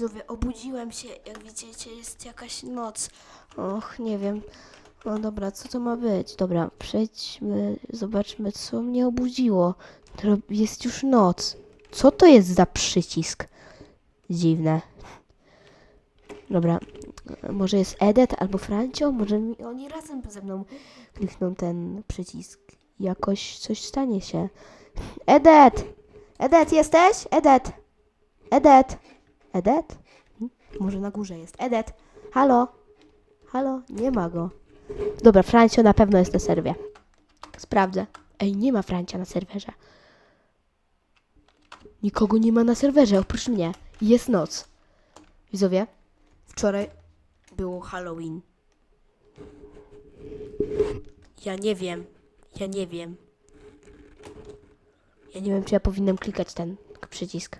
Widzowie, obudziłem się, jak widzicie, jest jakaś noc. Och, nie wiem. No dobra, co to ma być? Dobra, przejdźmy, zobaczmy, co mnie obudziło. Jest już noc. Co to jest za przycisk? Dziwne. Dobra, może jest Edet albo Francio? Może oni razem ze mną klikną ten przycisk. Jakoś coś stanie się. Edet! Edet, jesteś? Edet! Edet! Edet? Może na górze jest. Edet! Halo? Halo? Nie ma go. Dobra, Francio na pewno jest na serwie. Sprawdzę. Ej, nie ma Francia na serwerze. Nikogo nie ma na serwerze, oprócz mnie. Jest noc. Widzowie, wczoraj było Halloween. Ja nie wiem. Ja nie wiem. Ja nie wiem, czy ja powinnam klikać ten przycisk.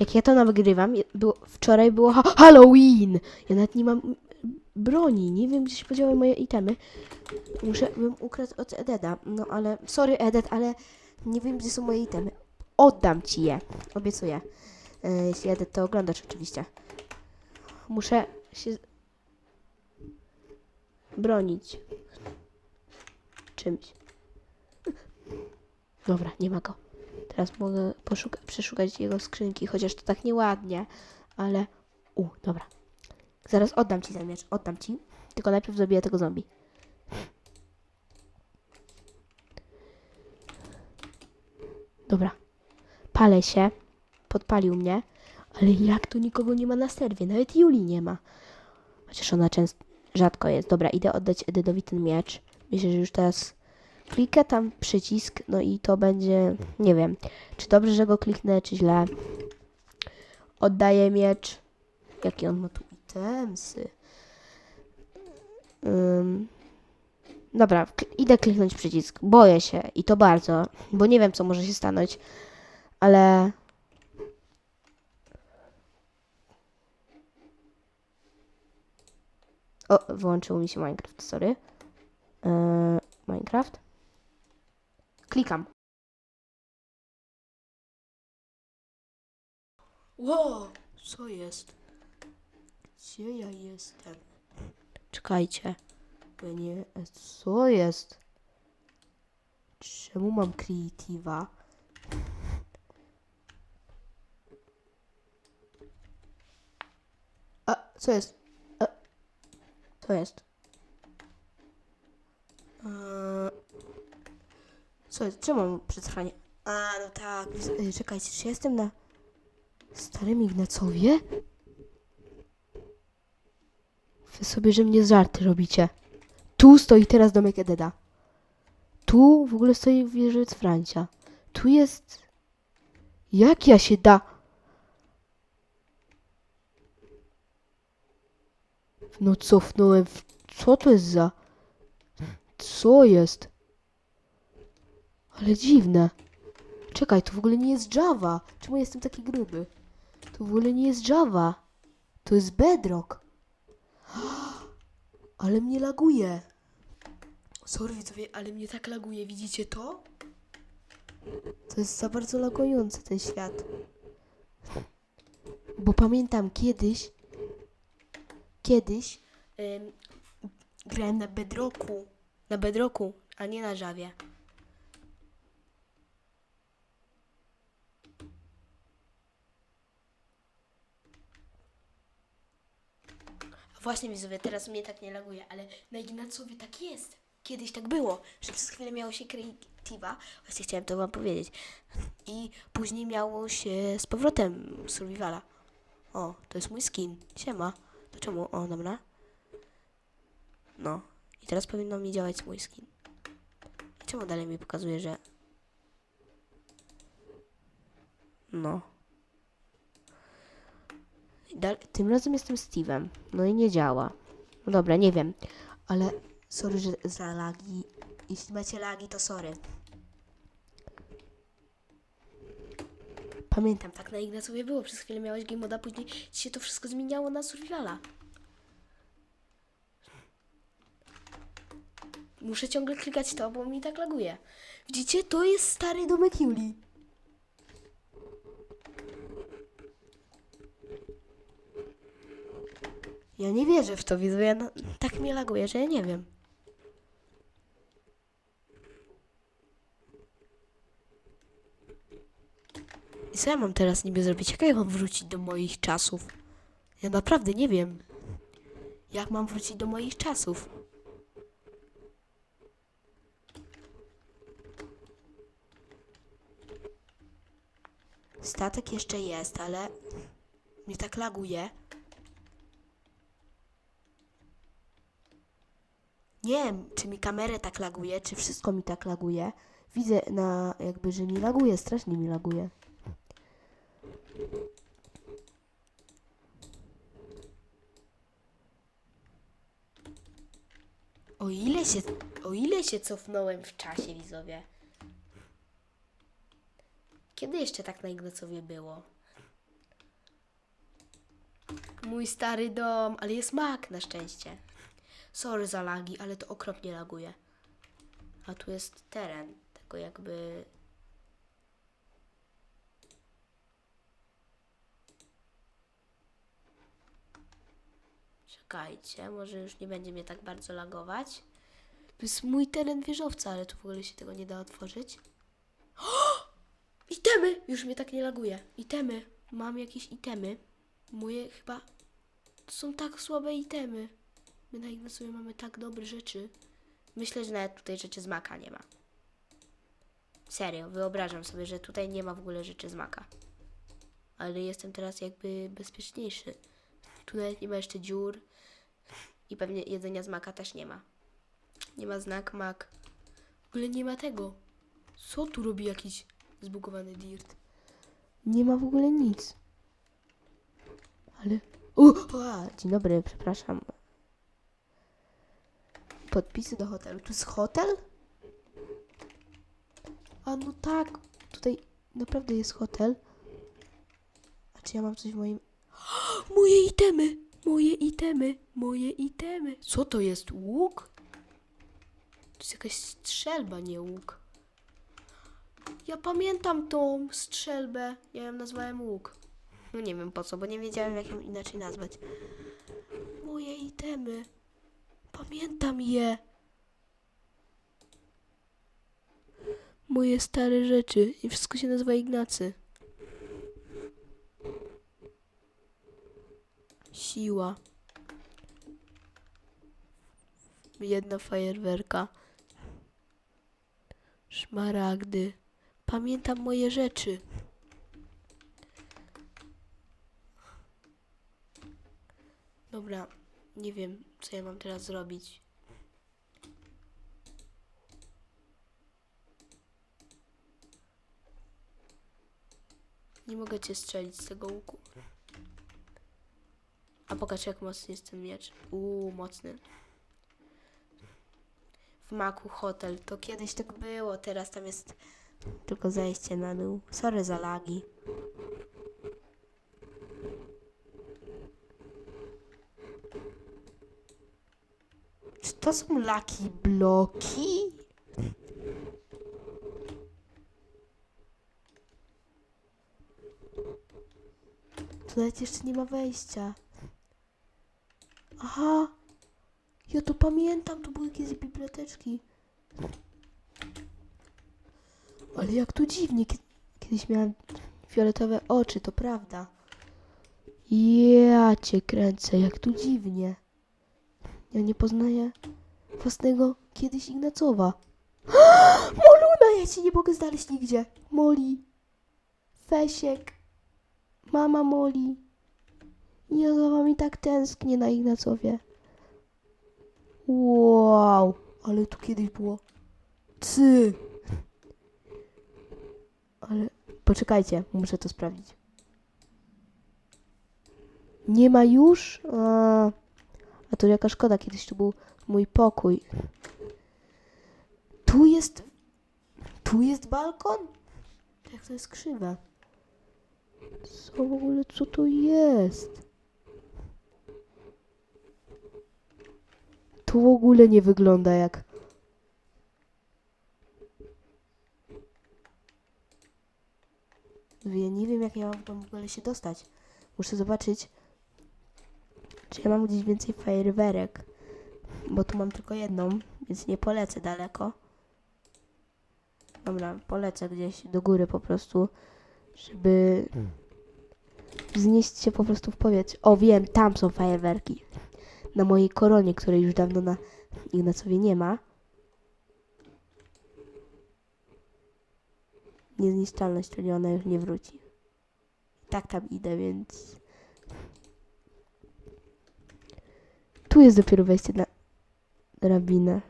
Jak ja to nagrywam, było, wczoraj było ha Halloween! Ja nawet nie mam broni, nie wiem, gdzie się podziały moje itemy. Muszę, bym ukradł od Ededa, no ale, sorry Edet, ale nie wiem, gdzie są moje itemy. Oddam ci je, obiecuję. E, jeśli Edet to oglądasz oczywiście. Muszę się bronić czymś. Dobra, nie ma go. Teraz mogę przeszukać jego skrzynki, chociaż to tak nieładnie, ale... U, dobra. Zaraz oddam ci ten miecz, oddam ci. Tylko najpierw zabiję tego zombie. Dobra. Palę się. Podpalił mnie. Ale jak tu nikogo nie ma na serwie? Nawet Julii nie ma. Chociaż ona często, rzadko jest. Dobra, idę oddać Edydowi ten miecz. Myślę, że już teraz klikę tam przycisk, no i to będzie, nie wiem, czy dobrze, że go kliknę, czy źle. Oddaję miecz. Jakie on ma tu itemsy. Ym. Dobra, idę kliknąć przycisk. Boję się i to bardzo, bo nie wiem, co może się stanąć, ale. O, wyłączył mi się Minecraft, sorry. Yy, Minecraft. Klikam. Wow, co jest? Gdzie ja jestem? Czekajcie. Ja nie... Co jest? Czemu mam Creative'a? A, co jest? A, co jest? Co jest? Czemu mam przetrwanie? A, no tak. Y, Czekajcie, czy jestem na Starym Ignacowie? Wy sobie, że mnie żarty robicie. Tu stoi teraz domek Ededa. Tu w ogóle stoi wieżowiec Francia. Tu jest... Jak ja się da... No cofnąłem. Co to jest za... Co jest? Ale dziwne. Czekaj, to w ogóle nie jest Java. Czemu jestem taki gruby? To w ogóle nie jest Java. To jest Bedrock. Ale mnie laguje. Sorry widzowie, ale mnie tak laguje. Widzicie to? To jest za bardzo lagujący ten świat. Bo pamiętam kiedyś, kiedyś em, grałem na Bedrocku. Na Bedrocku, a nie na Javie. Właśnie widzowie, teraz mnie tak nie laguje, ale na Ignacowie tak jest. Kiedyś tak było, że przez chwilę miało się Creative'a, właśnie chciałem to wam powiedzieć. I później miało się z powrotem Survivala. O, to jest mój skin. Siema. To czemu? O, dobra. No. I teraz powinno mi działać mój skin. I czemu dalej mi pokazuje, że... No. Tym razem jestem Steve'em. No i nie działa. No dobra, nie wiem. Ale sorry, że za lagi. Jeśli macie lagi, to sorry. Pamiętam, tak na Ignacowie było. Przez chwilę miałeś game moda, później ci się to wszystko zmieniało na survivala. Muszę ciągle klikać to, bo mi tak laguje. Widzicie? To jest stary domek Julii. Ja nie wierzę w to, widzę, ja tak mnie laguje, że ja nie wiem. I co ja mam teraz niby zrobić? Jak ja mam wrócić do moich czasów? Ja naprawdę nie wiem. Jak mam wrócić do moich czasów? Statek jeszcze jest, ale mnie tak laguje. Nie wiem, czy mi kamerę tak laguje, czy wszystko mi tak laguje. Widzę na jakby, że mi laguje, strasznie mi laguje. O ile się, o ile się cofnąłem w czasie, widzowie. Kiedy jeszcze tak na Ignacowie było? Mój stary dom, ale jest mak na szczęście. Sorry za lagi, ale to okropnie laguje. A tu jest teren, tego jakby... Czekajcie, może już nie będzie mnie tak bardzo lagować. To jest mój teren wieżowca, ale tu w ogóle się tego nie da otworzyć. Itemy! Już mnie tak nie laguje. Itemy. Mam jakieś itemy. Moje chyba... To są tak słabe itemy. My na Ignacowie mamy tak dobre rzeczy. Myślę, że nawet tutaj rzeczy z maka nie ma. Serio, wyobrażam sobie, że tutaj nie ma w ogóle rzeczy z maka. Ale jestem teraz jakby bezpieczniejszy. Tu nawet nie ma jeszcze dziur. I pewnie jedzenia z maka też nie ma. Nie ma znak mak. W ogóle nie ma tego. Co tu robi jakiś zbugowany dirt? Nie ma w ogóle nic. Ale... U, a, dzień dobry, przepraszam. Podpisy do hotelu. Tu jest hotel? A no tak, tutaj naprawdę jest hotel. A czy ja mam coś w moim... Moje itemy! Moje itemy! Moje itemy! Co to jest? Łuk? To jest jakaś strzelba, nie łuk. Ja pamiętam tą strzelbę. Ja ją nazwałem łuk. No nie wiem po co, bo nie wiedziałem jak ją inaczej nazwać. Moje itemy. Pamiętam je. Moje stare rzeczy. I wszystko się nazywa Ignacy. Siła. Jedna fajerwerka. Szmaragdy. Pamiętam moje rzeczy. Dobra, nie wiem, co ja mam teraz zrobić. Nie mogę cię strzelić z tego łuku. A pokaż jak mocny jest ten miecz. Uuu, mocny. W maku hotel. To kiedyś tak było, teraz tam jest tylko zejście na dół. Sorry za lagi. To są laki bloki? Tu nawet jeszcze nie ma wejścia. Aha! Ja to pamiętam, to były kiedyś biblioteczki. Ale jak tu dziwnie. kie- Kiedyś miałam fioletowe oczy, to prawda. Ja cię kręcę, jak tu dziwnie. Ja nie poznaję własnego kiedyś Ignacowa. Moluna, ja cię nie mogę znaleźć nigdzie. Moli. Fesiek. Mama Moli. Ja za wami tak tęsknię na Ignacowie. Wow, ale tu kiedyś było. Ty. Ale poczekajcie, muszę to sprawdzić. Nie ma już? A, a to jaka szkoda, kiedyś tu był mój pokój. Tu jest. Tu jest balkon? Jak to jest krzywe. Co w ogóle, co to jest? To w ogóle nie wygląda jak. Ja nie wiem, jak ja mam w ogóle się dostać. Muszę zobaczyć. Czy ja mam gdzieś więcej fajerwerek? Bo tu mam tylko jedną, więc nie polecę daleko. Dobra, polecę gdzieś do góry po prostu, żeby wznieść się po prostu w powietrze. O, wiem, tam są fajerwerki. Na mojej koronie, której już dawno na Ignacowie nie ma. Niezniszczalność, czyli ona już nie wróci. Tak tam idę, więc... Tu jest dopiero wejście na drabinę.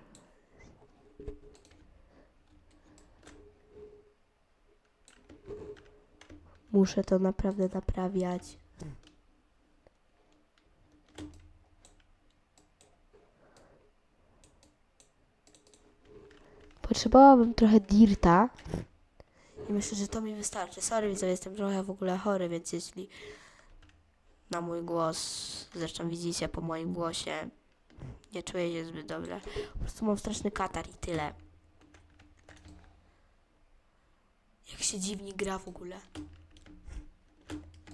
Muszę to naprawdę naprawiać. Potrzebowałabym trochę dirta. I myślę, że to mi wystarczy. Sorry, widzowie, jestem trochę w ogóle chory, więc jeśli na mój głos, zresztą widzicie po moim głosie, nie czuję się zbyt dobrze. Po prostu mam straszny katar i tyle. Jak się dziwnie gra w ogóle.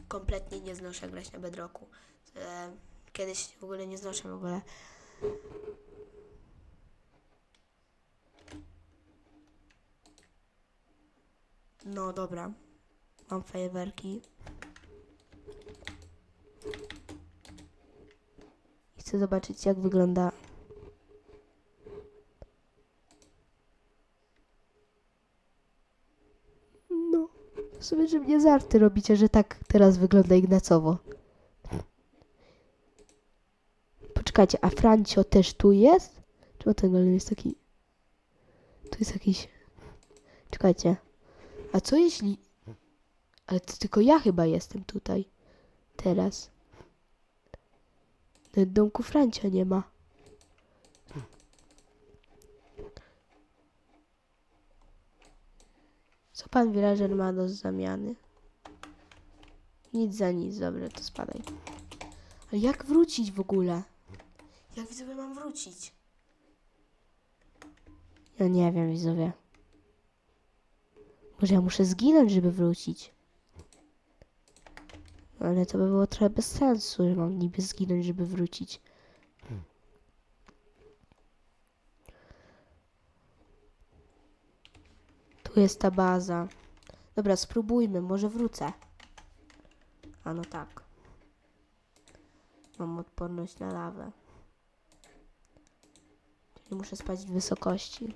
Kompletnie nie znoszę grać na bedroku. E, Kiedyś w ogóle nie znoszę w ogóle. No dobra. Mam fajerwerki. Chcę zobaczyć jak wygląda. No. W sumie, że mnie żarty robicie, że tak teraz wygląda Ignacowo. Poczekajcie, a Francio też tu jest? Czemu ten golem jest taki... Tu jest jakiś... Czekajcie. A co jeśli... Ale to tylko ja chyba jestem tutaj. Teraz. Nawet domku Francia nie ma. Co pan villager ma do zamiany? Nic za nic, dobra, to spadaj. Ale jak wrócić w ogóle? Jak widzowie mam wrócić? Ja nie wiem, widzowie. Może ja muszę zginąć, żeby wrócić. Ale to by było trochę bez sensu, że mam niby zginąć, żeby wrócić. Tu jest ta baza. Dobra, spróbujmy, może wrócę. A no tak. Mam odporność na lawę. Czyli muszę spać w wysokości.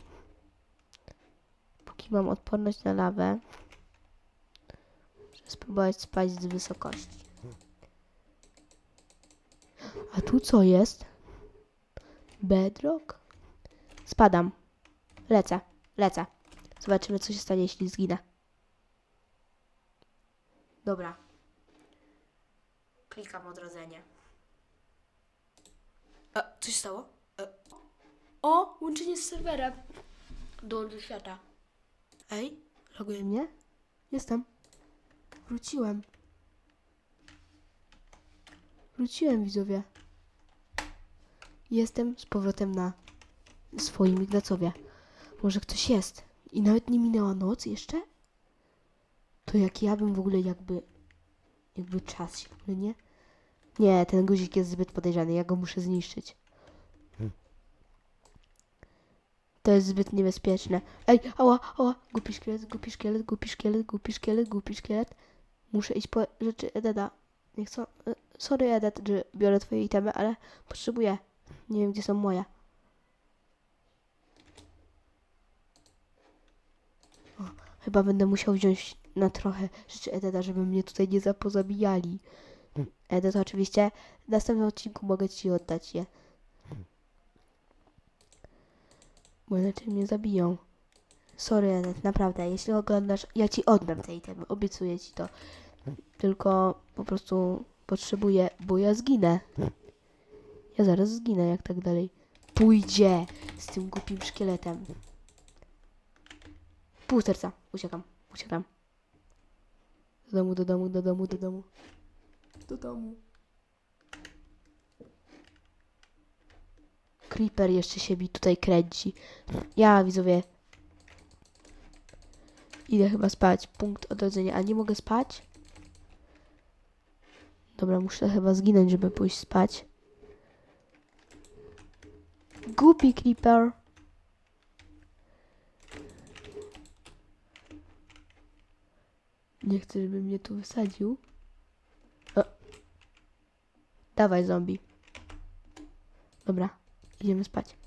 Póki mam odporność na lawę, spróbować spać z wysokości. A tu co jest? Bedrock? Spadam. Lecę, lecę. Zobaczymy, co się stanie, jeśli zginę. Dobra. Klikam odrodzenie. A, coś stało? E, o, łączenie z serwerem. Do świata. Ej, loguje mnie? Jestem. Wróciłem. Wróciłem, widzowie. Jestem z powrotem na swoim Ignacowie. Może ktoś jest. I nawet nie minęła noc jeszcze? To jak ja bym w ogóle jakby... Jakby czas się w ogóle nie... Nie, ten guzik jest zbyt podejrzany. Ja go muszę zniszczyć. To jest zbyt niebezpieczne. Ej, ała, ała, głupi szkielet, głupi szkielet, głupi szkielet, głupi szkielet, głupi szkielet. Muszę iść po rzeczy Ededa. Nie chcę... e, Sorry Edet, że biorę twoje itemy, ale potrzebuję. Nie wiem, gdzie są moje. O, chyba będę musiał wziąć na trochę rzeczy Ededa, żeby mnie tutaj nie zapozabijali. Edet oczywiście w następnym odcinku mogę ci oddać je. Bo inaczej mnie zabiją. Sorry, Enet, naprawdę. Jeśli oglądasz, ja ci oddam te itemy. Obiecuję ci to. Tylko po prostu potrzebuję, bo ja zginę. Ja zaraz zginę, jak tak dalej pójdzie z tym głupim szkieletem. Pół serca. Uciekam, uciekam. Do domu, do domu, do domu, do domu. Do domu. Creeper jeszcze się mi tutaj kręci. Ja, widzowie. Idę chyba spać. Punkt odrodzenia. A nie mogę spać? Dobra, muszę chyba zginąć, żeby pójść spać. Głupi Creeper. Nie chcę, żeby mnie tu wysadził. O. Dawaj, zombie. Dobra, idziemy spać.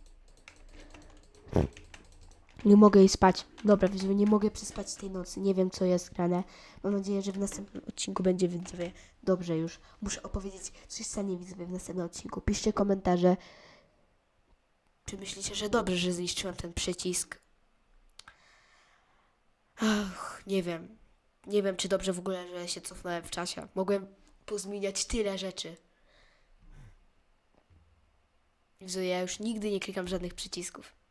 Nie mogę iść spać. Dobra, widzowie, nie mogę przespać tej nocy. Nie wiem, co jest grane. Mam nadzieję, że w następnym odcinku będzie widzowie dobrze już. Muszę opowiedzieć, co się stanie widzowie w następnym odcinku. Piszcie komentarze. Czy myślicie, że dobrze, że zniszczyłem ten przycisk? Ach, nie wiem. Nie wiem, czy dobrze w ogóle, że się cofnąłem w czasie. Mogłem pozmieniać tyle rzeczy. Widzowie, ja już nigdy nie klikam żadnych przycisków.